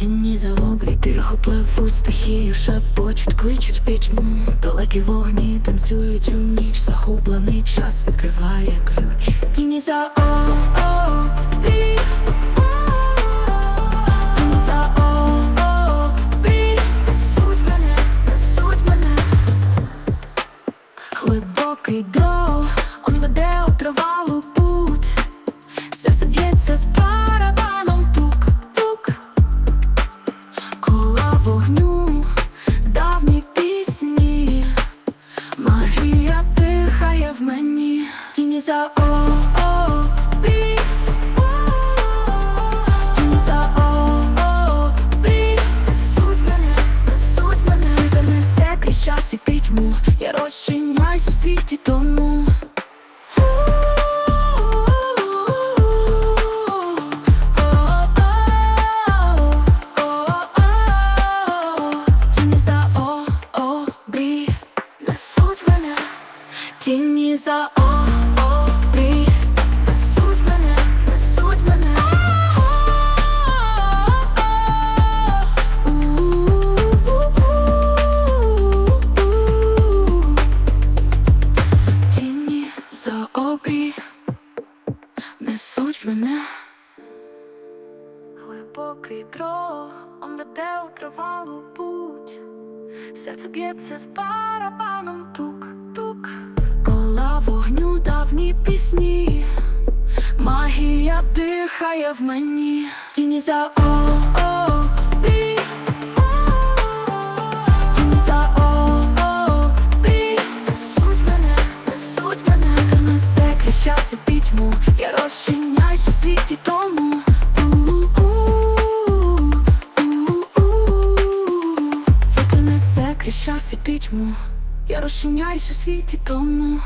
Тіні за обрій, тихо пливуть стихії, шепочуть, кличуть пітьму. Далекі вогні танцюють у ніч, загублений час відкриває ключ. Тіні за обрій. Тіні за обрій. Несуть мене, несуть мене. Глибокий дров, он веде у тривалу За обрій Тіні за обрій Несуть мене, несуть мене Вітер несе крізь час і пітьму Я розчиняюсь у Тіні за обрій обрій несуть мене. Глибокий дрог, он веде у тривалу путь. Серце б'ється з барабаном тук-тук. Кола вогню давні пісні. Магія дихає в мені. Тіні за обрій Тіні несе крізь час і пітьму. Я розчиняюсь у світі тому. Вітер несе час і пітьму. Я розчиняюсь у світі тому